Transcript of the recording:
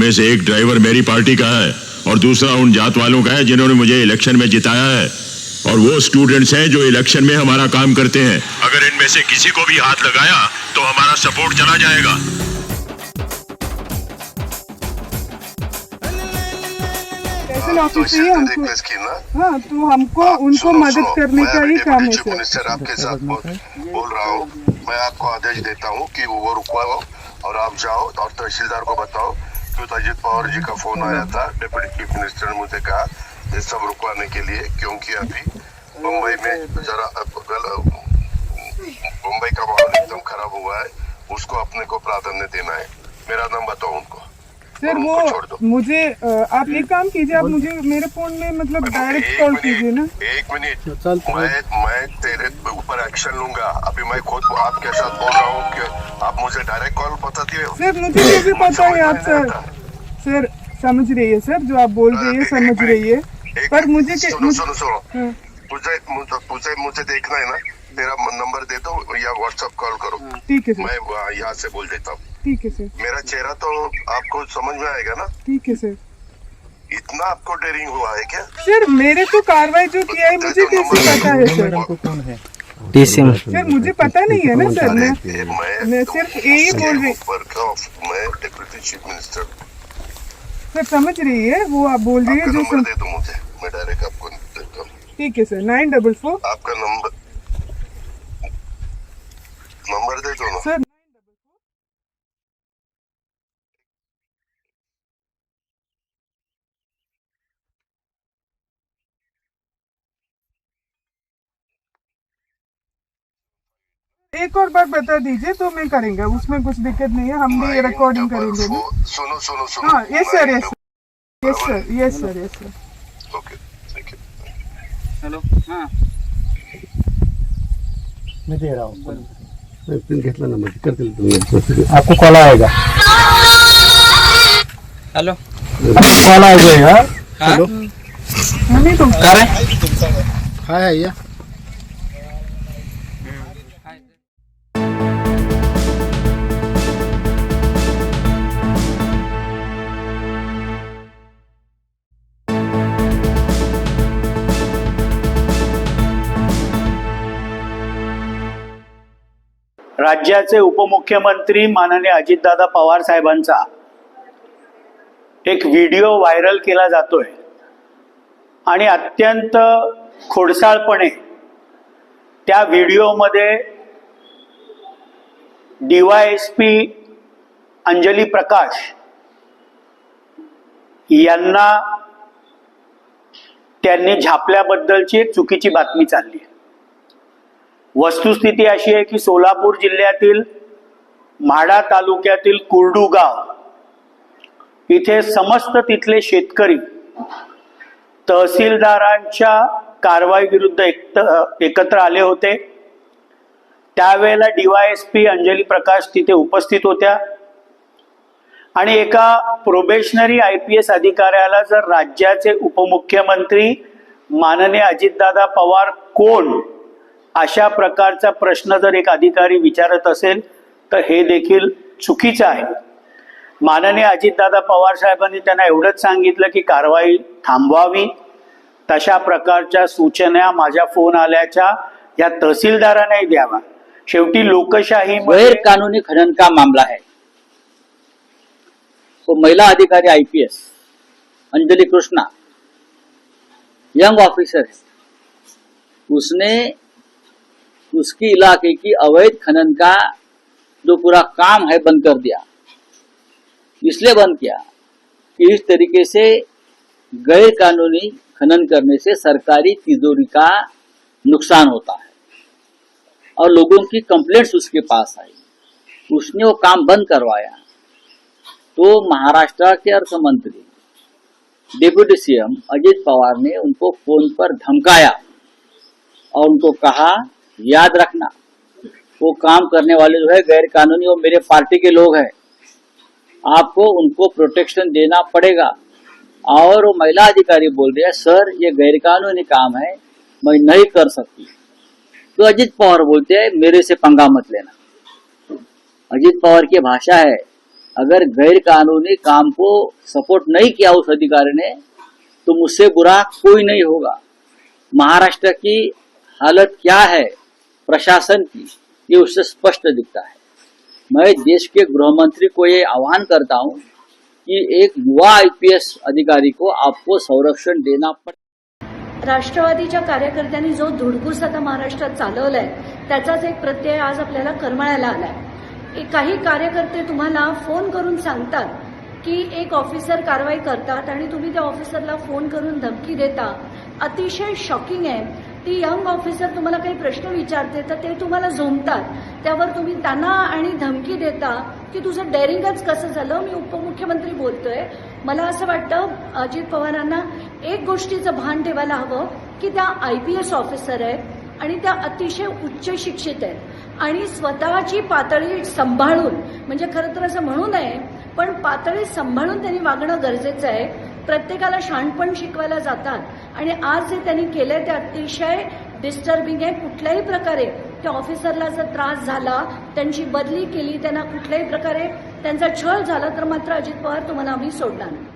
उनमें से एक ड्राइवर मेरी पार्टी का है और दूसरा उन जात वालों का है जिन्होंने मुझे इलेक्शन में जिताया है। और वो स्टूडेंट्स हैं जो इलेक्शन में हमारा काम करते हैं। अगर इनमें से किसी को भी हाथ लगाया तो हमारा सपोर्ट चला जाएगा। तो हाँ तो हमको उनको मदद करने का ही काम है मिनिस्टर आपके साथ बोल बोल रहा हूँ। मैं आपको आदेश देता हूँ कि वो रुकवाओ और आप जाओ और तहसीलदार को बताओ क्यों अजित पवार जी का फ़ोन आया था डिप्टी चीफ मिनिस्टर ने मुझे कहा ये सब रुकवाने के लिए क्योंकि अभी मुंबई में जरा मुंबई का माहौल एकदम खराब हुआ है उसको अपने को प्राधान्य देना है। मेरा नाम बताओ उनको। सर उनको छोड़ दो। वो मुझे आप एक काम कीजिए आप मुझे मेरे फ़ोन में मतलब डायरेक्ट कॉल कीजिए ना। एक मिनट। मैं मैं तेरे ऊपर एक्शन लूँगा। अभी मैं खुद आपके साथ बोल रहा हूँ आप मुझे डायरेक्ट कॉल बता दिए सर मुझे भी पता है आप सर। सर समझ रही है सर जो आप बोल रही है समझ रही है। पर मुझे के- सुनो सुनो सुनो। हाँ, तुझे मुझे मुझे देखना है ना। मेरा नंबर दे दो या व्हाट्सएप कॉल करो। ठीक है सर। मैं यहाँ से बोल देता हूँ। ठीक है सर। मेरा चेहरा तो आपको समझ में आएगा ना। ठीक है सर। इतना आपको डेरिंग हुआ है क्या? सर मेरे तो कार्रवाई जो किया है मुझे कैसे पता है सर? टीसीएम। सर मुझे पता नहीं है ना सर। मैं मैं सिर्फ़ यही बोल रही का मैं डिप्टी चीफ मिनिस्टर सर समझ रही है? वो आप बोल रही है जो सम... दे दो मुझे। मैं डायरेक्ट आपको ठीक है सर। नाइन डबल फोर आपका नंबर नंबर दे दो ना सर एक और बार बता दीजिए तो मैं करेंगे उसमें कुछ दिक्कत नहीं है हम भी रिकॉर्डिंग करेंगे सुनो सुनो सुनो हाँ yes sir yes yes sir yes sir yes sir okay thank you hello हाँ। मैं दे रहा हूँ। घेतला ना म्हणजे करतील तुम्ही आपको कॉल आएगा? हॅलो। कॉल आ जाएगा? हाँ। नहीं तो कर रहे हाय अय्या राज्याचे उपमुख्यमंत्री माननीय अजितदादा पवार साहेबांचा एक व्हिडिओ व्हायरल केला जातोय. आणि अत्यंत खोडसाळपणे त्या व्हिडिओमध्ये DY S P Anjali Prakash यांना त्यांनी झापल्याबद्दलची एक चुकीची बातमी चालली आहे. वस्तुस्थिती अशी आहे की सोलापूर जिल्ह्यातील म्हाडा तालुक्यातील कुर्डुगाव इथे समस्त तिथले शेतकरी तहसीलदारांच्या कारवाई विरुद्ध एकत्र आले होते. त्यावेळेला डीवायएसपी अंजली प्रकाश तिथे उपस्थित होत्या. आणि एका प्रोबेशनरी आय पी एस अधिकाऱ्याला जर राज्याचे उपमुख्यमंत्री माननीय अजितदादा पवार कोण अशा प्रकारचा प्रश्न जर एक अधिकारी विचारत असेल तर हे देखील चुकीचं आहे. माननीय अजितदादा पवार साहेबांनी त्यांना एवढंच सांगितलं की कारवाई थांबवावी. तशा प्रकारच्या सूचना माझ्या फोन आल्याच्या या तहसीलदारांनाही द्यावा. शेवटी लोकशाही गैर कानूनी खनन का मामला है वो महिला अधिकारी IPS Anjali Krishna young officer है उसने उसकी इलाके की अवैध खनन का जो पूरा काम है, बंद कर दिया। इसलिए बंद किया कि इस तरीके से गैर कानूनी खनन करने से सरकारी तिजोरी का नुकसान होता है। और लोगों की कंप्लेंट्स उसके पास आई। उसने वो काम बंद करवाया। तो महाराष्ट्र के अर्थ मंत्री डिप्यूटी सीएम अजित पवार ने उनको फ़ोन पर धमकाया और उनको कहा याद रखना, वो काम करने वाले जो है गैर कानूनी वो मेरे पार्टी के लोग हैं। आपको उनको प्रोटेक्शन देना पड़ेगा। और वो महिला अधिकारी बोल रही है, सर, ये गैर कानूनी काम है, मैं नहीं कर सकती। तो अजीत पवार बोलते हैं, मेरे से पंगा मत लेना। अजीत पवार की भाषा है, अगर गैर कानूनी काम को सपोर्ट नहीं किया उस अधिकारी ने तो मुझसे बुरा कोई नहीं होगा। महाराष्ट्र की हालत क्या है? प्रशासन की ये उससे स्पष्ट दिखता है। मैं देश के गृह मंत्री को ये आह्वान करता हूँ कि एक युवा आईपीएस अधिकारी को आपको संरक्षण देना पड़े राष्ट्रवादीच्या कार्यकर्त्यांनी जो धुडगूस आता महाराष्ट्रात चालवलाय त्याचाच एक प्रत्यय आज आपल्याला करमळायला आलाय. काही कार्यकर्ते तुम्हाला फोन करून सांगतात की एक ऑफिसर कारवाई करतात आणि तुम्ही त्या ऑफिसरला फोन करून धमकी देता. अतिशय शॉकिंग आहे. ती यंग ऑफिसर तुम्हाला काही प्रश्न विचारते तर ते तुम्हाला झोमतात त्यावर तुम्ही त्यांना आणि धमकी देता की तुझं डेअरिंगच कसं झालं? मी उपमुख्यमंत्री बोलतोय. मला असं वाटतं अजित पवारांना एक गोष्टीचं भान ठेवायला हवं की त्या आय पी एस ऑफिसर आहेत आणि त्या अतिशय उच्च शिक्षित आहेत. आणि स्वतःची पातळी सांभाळून म्हणजे खरं तर असं म्हणू नये पण पातळी सांभाळून त्यांनी वागणं गरजेचं आहे. प्रत्येकाला शहाणपण शिकवायला जातात. आणि आज जे त्यांनी केलंय ते अतिशय डिस्टर्बिंग आहे. कुठल्याही प्रकारे त्या ऑफिसरला जर त्रास झाला त्यांची बदली केली त्यांना कुठल्याही प्रकारे त्यांचा छळ झाला तर मात्र अजित पवार तुम्हाला आम्ही सोडणार नाही.